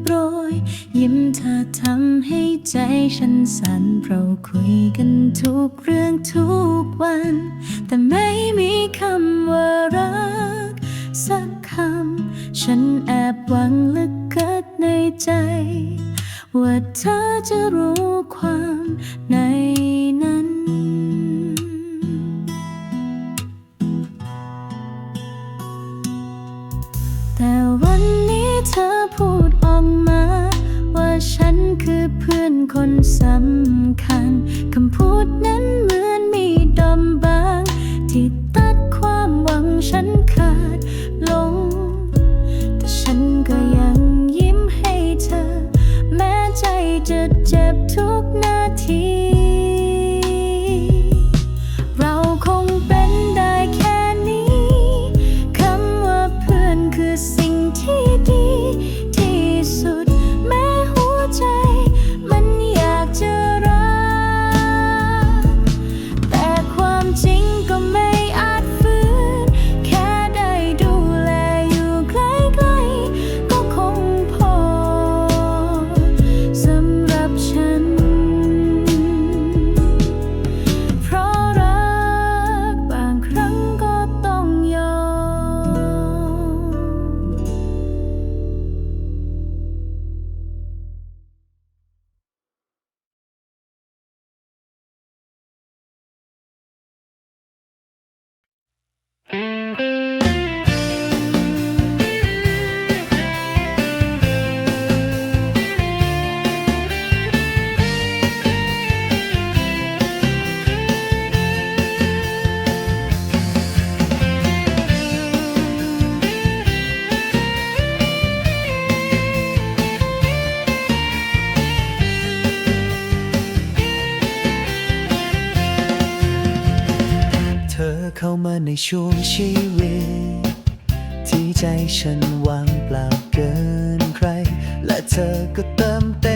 โปรย ยิ้มเธอทำให้ใจฉันสั่นเราคุยกันทุกเรื่องทุกวัน แต่ไม่มีคำว่ารัก สักคำ ฉันแอบหวังลึกเกิดในใจ ว่าเธอจะรู้ความใน คือเพื่อนคนสำคัญ คำพูดนั้นเหมือนมีดอมบาง ที่ตัดความหวังฉันขาดลง แต่ฉันก็ยังยิ้มให้เธอ แม้ใจจะเจ็บทุกนา ใจฉันวางเปล่าเกินใคร และเธอก็เติมเต็ม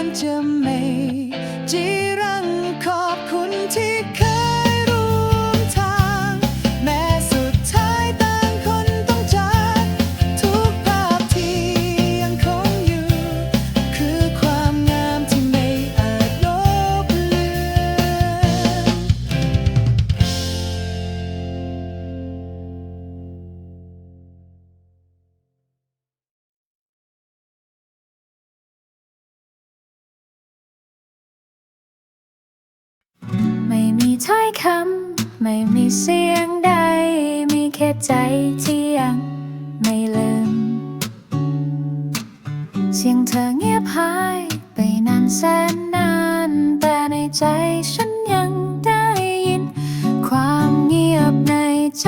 看见美。 ไม่มีเสียงใด มีแค่ใจที่ยังไม่ลืม เสียงเธอเงียบหายไปนานแสนนาน แต่ในใจฉันยังได้ยิน ความเงียบในใจ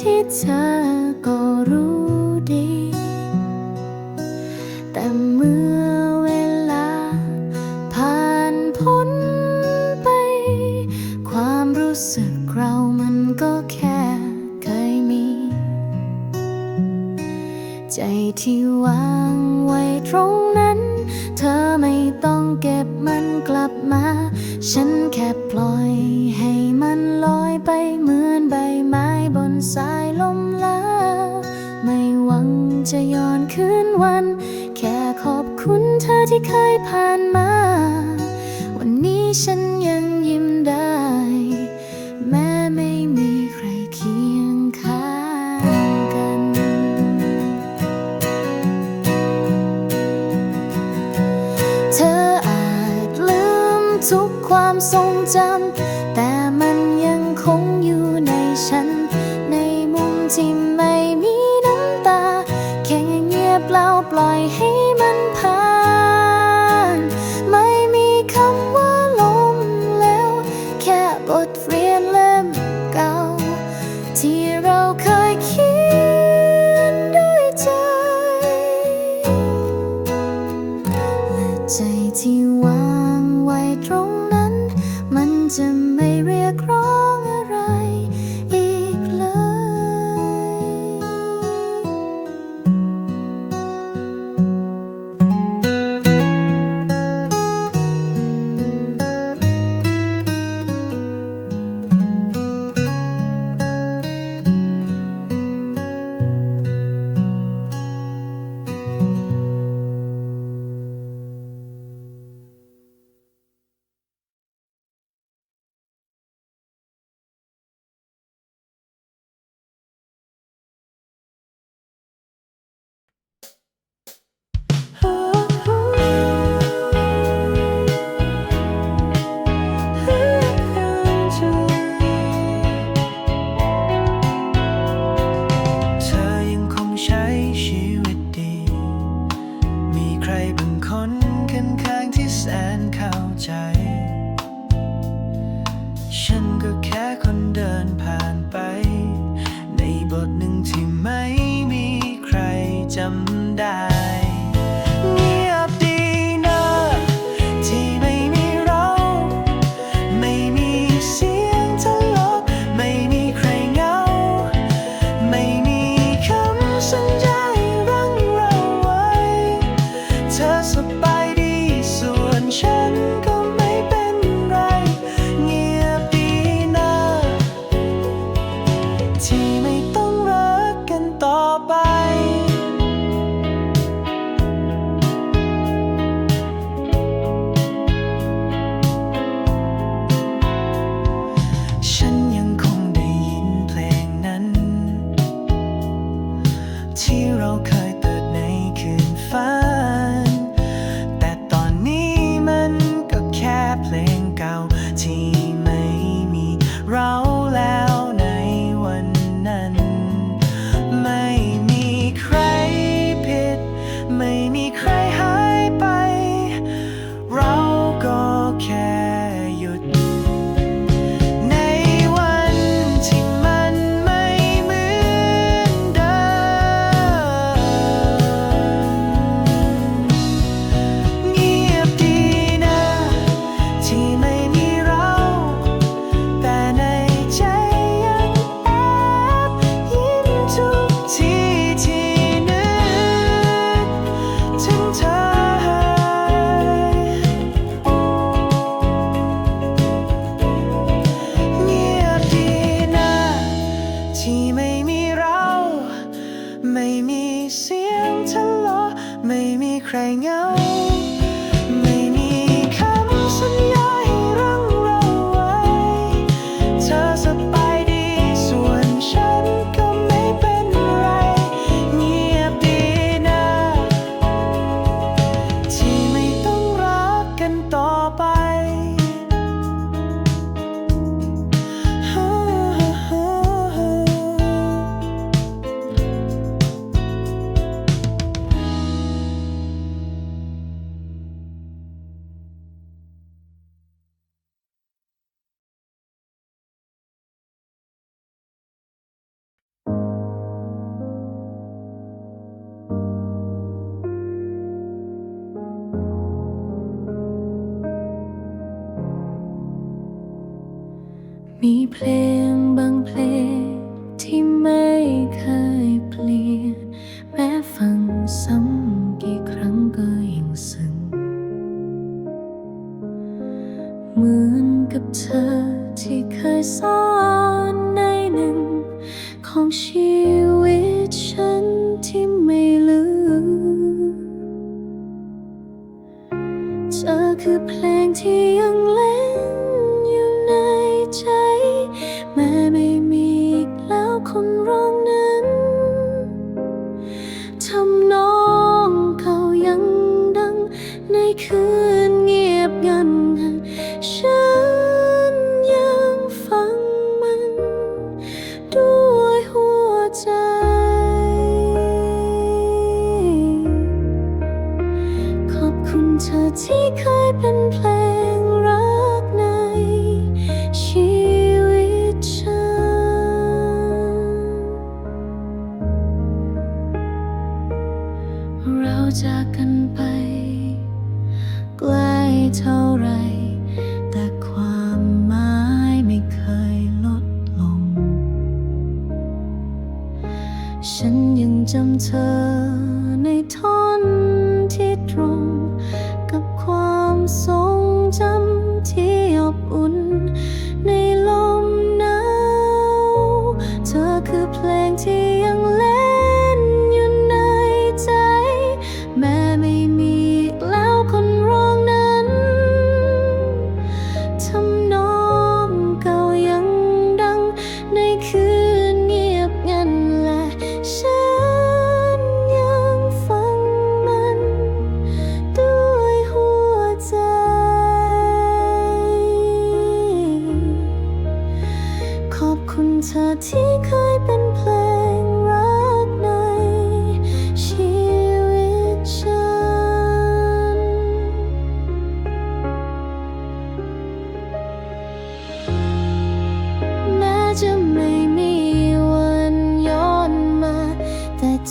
ที่เธอก็ เพลงบางเพลง ทำนองเขายังดังในคืน hidup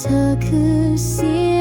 他可心。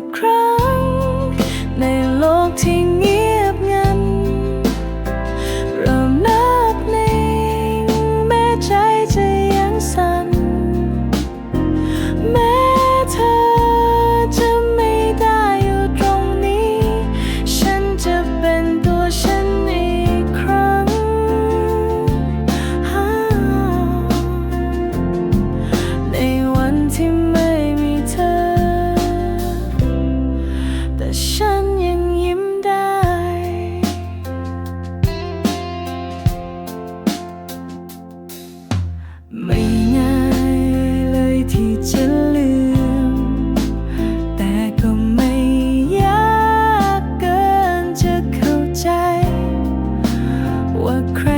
cry. Cry.